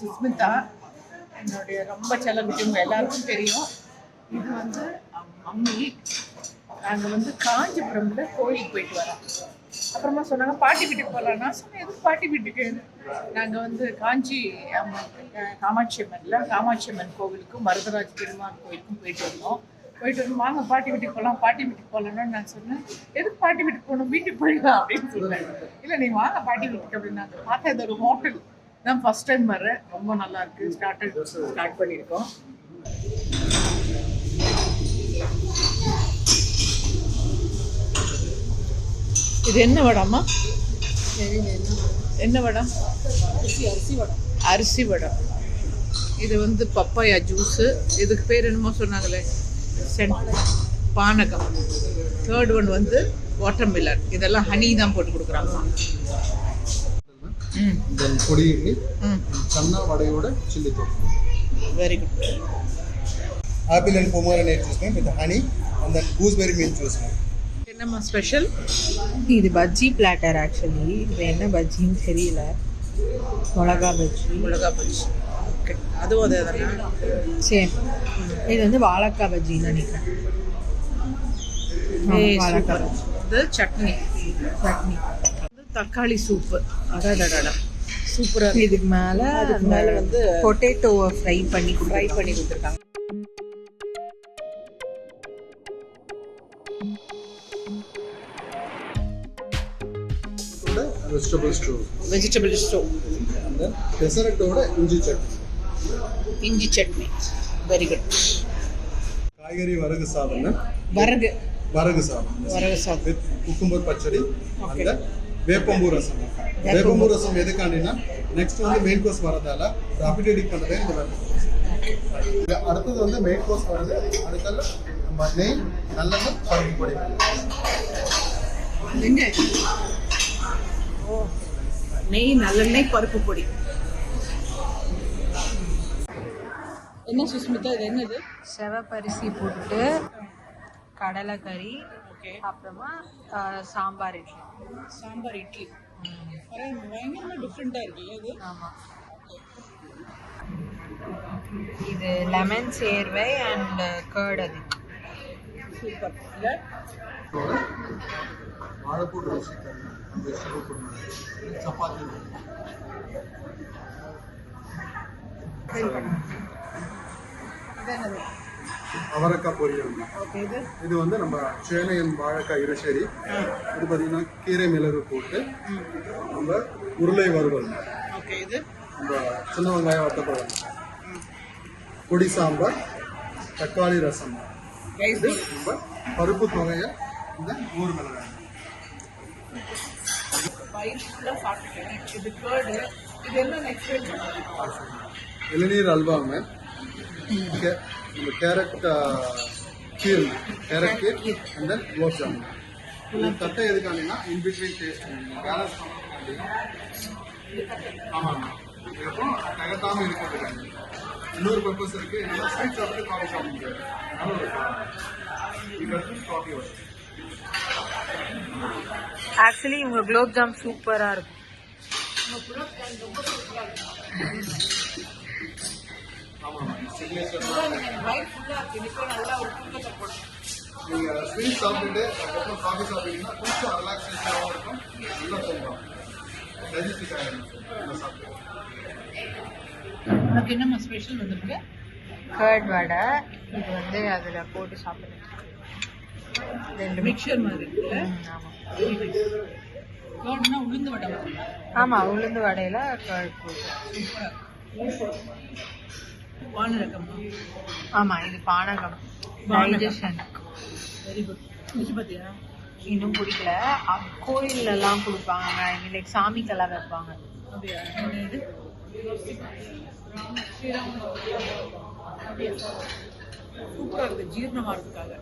சுஸ்மிதா என்னுடைய ரொம்ப செல்லக்குட்டி எல்லாருக்கும் தெரியும். இது வந்து மம்மி நாங்கள் வந்து காஞ்சிபுரம்ல கோயிலுக்கு போயிட்டு வரோம். அப்புறமா சொன்னாங்க பாட்டி வீட்டுக்கு போகலாம் நான் சொன்னேன் எதுக்கு பாட்டி வீட்டுக்கு? நாங்கள் வந்து காஞ்சி காமாட்சி அம்மன்ல காமாட்சி அம்மன் கோவிலுக்கும் வரதராஜ் பெருமாள் கோயிலுக்கும் போயிட்டு வந்தோம். போயிட்டு வந்து வாங்க பாட்டி வீட்டுக்கு போகலாம் பாட்டி வீட்டுக்கு போகலாம்னு நான் சொன்னேன். எதுக்கு பாட்டி வீட்டுக்கு போகணும்? வீட்டுக்கு போயிடலாம். அப்படின்னு சொன்னேன். இல்லை நீ வாங்க பாட்டி வீட்டுக்கு. அப்படின்னாங்க. பார்த்தா இது ஒரு ஹோட்டல். நான் ஃபர்ஸ்ட் டைம் வர்றேன். ரொம்ப நல்லா இருக்கு. ஸ்டார்டட் ஸ்டார்ட் பண்ணியிருக்கோம். இது என்ன வடம்மா என்ன வடம் அரிசி அரிசி வடம் அரிசி வடம் இது வந்து பப்பாயா ஜூஸு இதுக்கு பேர் என்னமோ சொன்னாங்களே. சென்ட் பானகம். தேர்ட் ஒன் வந்து வாட்டர் மில்லர் இதெல்லாம் ஹனி தான் போட்டு கொடுக்குறாங்க சன்னா வடையோட சில்லி தொக்கு very good apple and pomegranate juice ma'am with honey and then gooseberry mint juice ma'am என்னம்மா ஸ்பெஷல் இது பஜ்ஜி பிளாட்டர் ஆக்சுவலி இது என்ன பஜ்ஜின்னு தெரியல. மிளகா பஜ்ஜி மிளகா பஜ்ஜி ஓகே அதுவும் அதே சேம் இது வந்து வாழைக்காய் பஜ்ஜின்னு நினைக்கிறேன். வாழைக்காய். பஜ்ஜி இது சட்னி. சட்னி. தக்காளி சூப்பு அடடடடா. சூப்பராக இதுக்கு மேலே அதுக்கு மேல வந்து பொட்டேட்டோவை ஃப்ரை பண்ணி ஃப்ரை பண்ணி கொடுத்துருக்காங்க. வெஜிடபிள் ஸ்டூ வெஜிடபிள் தென் பெசரட்டோட இஞ்சி சட்னி. இஞ்சி சட்னி. வெரி குட் காய்கறி வரகு சாதம். வரகு. வரகு சாதம். வரகு சாதம். With cucumber pachadi. அந்த வேப்பம்பூ ரசம் வேப்பம்பூ ரசம் எதுக்காண்டினா நெக்ஸ்ட் வந்து மெயின் கோர்ஸ் வரதால அபிடேட்டிக் பண்ணுறதே இந்த. இது அடுத்தது வந்து மெயின் கோர்ஸ் வருது அடுத்தது நம்ம நெய் நல்லெண்ணெய் பருப்பு பொடி. நெய் நல்லெண்ணெய் பருப்பு பொடி. என்ன சுஸ்மிதா இது என்னது? செவப்பரிசி போட்டு கடலைக்கறி ஓகே அப்புறமா ஆஹ், சாம்பார் இட்லி. சாம்பார் இட்லி. பரவாயில்ல, பயங்கரமா டிஃப்ரெண்ட்டாக இருக்குல்ல இது? ஆமாம் இது லெமன் சேர்வை அண்ட் கர்ட் அது. சூப்பர். வாழைப்பூ பொடி. சப்பாத்தி. இது என்னது? அவரைக்காய் பொரியல். இது? வந்து நம்ம சேனையன் வாழைக்காய் இருசேரி இது பார்த்தீங்கன்னா கீரை மிளகு போட்டு நம்ம உருளை வறுவல். நம்ம சின்ன வெங்காயம் வத்தப்பழம். பொடி சாம்பார் தக்காளி ரசம். இது நம்ம பருப்பு தொகையை இந்த ஊர் மிளகாய். பயிர் ஃபுல்லாக சாப்பிட்டுட்டேன். இது கேர்டு இது என்ன நெக்ஸ்ட் இளநீர் அல்வாங்க நம்ம carrot kheer carrot kheer. And then gulab jamun. இது தட்டை எதுக்காண்டினா இன் பிட்வீன் டேஸ்ட் பேலன்ஸ் ஆமாம் இதுக்கப்புறம் தகட்டாமல் இருக்கிறதுக்காண்டி இன்னொரு பர்பஸ் இருக்கு என்னன்னா ஸ்வீட் சாப்பிட்டு காஃபி சாப்பிட முடியாது இதுக்கு காஃபி வரும் ஆக்சுவலி இவங்க குலோப் ஜாம் சூப்பராக இருக்கும். நீங்கள் ஸ்வீட் சாப்பிட்டுட்டு அதுக்கப்புறம் காஃபி சாப்பிட்டீங்கன்னா கொஞ்சம் ரிலாக்ஸேஷனாகவும் இருக்கும். நல்லா தூங்கலாம். டைஜஸ்டிக் ஆகிடும் நல்லா சாப்பிட்டு உனக்கு என்னம்மா ஸ்பெஷல் வந்திருக்கு? கர்ட் வடை. இது வந்து அதில் போட்டு சாப்பிடுறது ரெண்டு மிக்சர் மாதிரி இருக்குல்ல ஆமாம் உளுந்து வடை ஆமாம் உளுந்து வடையில் கர்ட் போட்டு. வானரக்கம்மா ஆமாம் இது பானகம். பானகம். டைஜஷன் வெரி குட் முடிச்சு பார்த்தியா இன்னும் பிடிக்கல கோயில்லலாம் கொடுப்பாங்க. லைக் சாமிக்கெல்லாம் வைப்பாங்க. அப்படியா? என்ன இது சூப்பராக இருக்குது ஜீரணமாகிறதுக்காக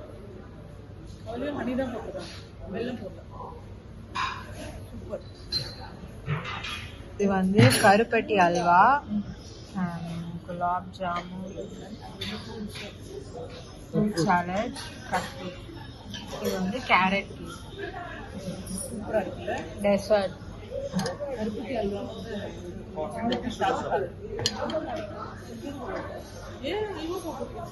அதுலேயும் ஹனி தான் போட்டுருக்காங்க வெல்லம் போட்டேன் சூப்பர். இது வந்து கருப்பட்டி அல்வா. ஹம், குலாப் ஜாமுன் ஃப்ரூட் சாலட் கட்லி இது வந்து கேரட் சூப்பராக இருக்குல்ல டெசர்ட் கருப்பட்டி அல்வா வந்து ரெண்டுக்கும் சாப்பிடாது. ஏன் அல்வா சாப்பிடுறீங்க?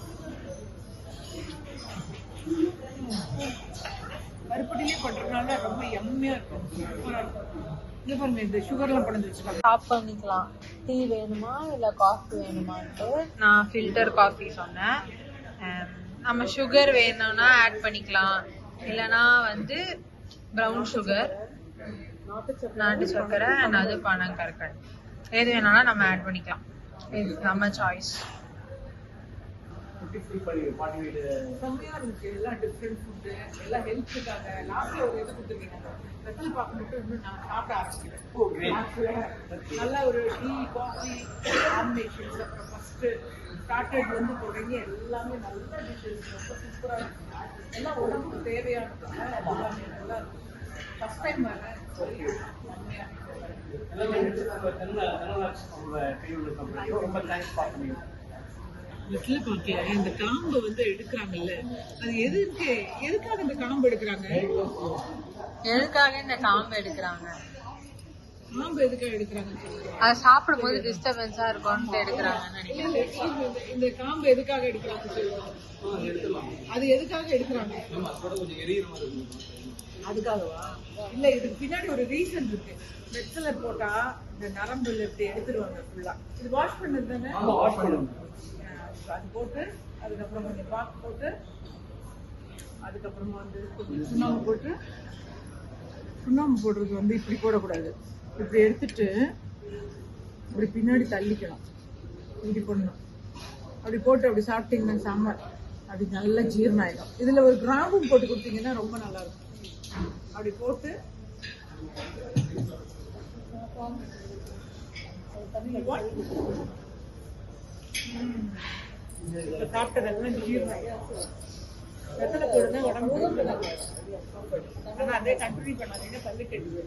கருப்பட்டிலே பண்றதுனால ரொம்ப எம்மையா இருக்கும். சூப்பரா இருக்கும் இது பாருங்க இந்த சுகர்லாம் பணந்து வச்சுக்காங்க ஸ்டாப் பண்ணிக்கலாம். டீ வேணுமா இல்லை காஃபி வேணுமான்ட்டு? நான் ஃபில்டர் காஃபி சொன்னேன். நம்ம சுகர் வேணும்னா ஆட் பண்ணிக்கலாம். இல்லைனா வந்து ப்ரௌன் சுகர் நாட்டு சர்க்கரை அண்ட் அது பனம் கற்கண்டு எது வேணாலும் நம்ம ஆட் பண்ணிக்கலாம். இது நம்ம சாய்ஸ் செம்மையா இருந்துச்சு எல்லாம் டிஃப்ரெண்ட் ஃபுட்டு எல்லாம் ஹெல்த்துக்காக லாஸ்ட்ல ஒரு இது கொடுத்துருக்கீங்க வெத்தலை பாக்கு மட்டும் இன்னும் நான் சாப்பிட ஆரம்பிக்கிறேன் நல்ல ஒரு டீ காஃபி காம்பினேஷன்ஸ் அப்புறம் ஸ்டார்டட் வந்து போடுறீங்க எல்லாமே நல்ல டிஷ்ஷஸ் ரொம்ப சூப்பராக இருக்கும் எல்லாம் உடம்புக்கு தேவையானது எல்லாமே நல்லா இருக்கும் ஃபர்ஸ்ட் டைம் வரேன் செம்மையா லிட்டில் பாக்கல இந்த காம்பு வந்து எடுக்கிறாங்கல்ல. அது எதுக்கு எதுக்காக இந்த காம்பு எடுக்கிறாங்க? எதுக்காக இந்த காம்பு எடுக்கிறாங்க? காம்பு எதுக்காக எடுக்கிறாங்கன்னு சொல்லுங்க. அதை சாப்பிடும்போது டிஸ்டர்பன்ஸா இருக்கும்னு எடுக்கிறாங்கன்னு நினைக்கிறேன். இந்த- காம்பு எதுக்காக எடுக்கிறாங்க அது எதுக்காக எடுக்கிறாங்க? அதுக்காகவா? இல்ல இதுக்கு பின்னாடி ஒரு ரீசன் இருக்கு. வெத்தலை போட்டா இந்த நரம்புல இப்படி எடுத்துருவாங்க ஃபுல்லா இது வாஷ் பண்ணது தானே? அது போட்டு அதுக்கப்புறம் கொஞ்சம் பாக்கு போட்டு அதுக்கப்புறமா வந்து கொஞ்சம் சுண்ணாம்பு போட்டு. சுண்ணாம்பு போடுறது வந்து இப்படி போடக்கூடாது. இப்படி எடுத்துட்டு இப்படி பின்னாடி தள்ளிக்கணும் இப்படி பண்ணணும். அப்படி போட்டு அப்படி சாப்பிட்டீங்கன்னா சாம்பார் அப்படி நல்லா ஜீரணம் ஆயிடும் இதுல ஒரு கிராம்பும் போட்டு கொடுத்தீங்கன்னா ரொம்ப நல்லா இருக்கும் அப்படி போட்டு இப்ப சாப்பிட்டதெல்லாம் ஜீரணம் ஆயிடும் வெத்தலை போடுங்க உடம்பு ஆனால் அதே கண்டினியூ பண்ணாதீங்க பல்லு கெட்டு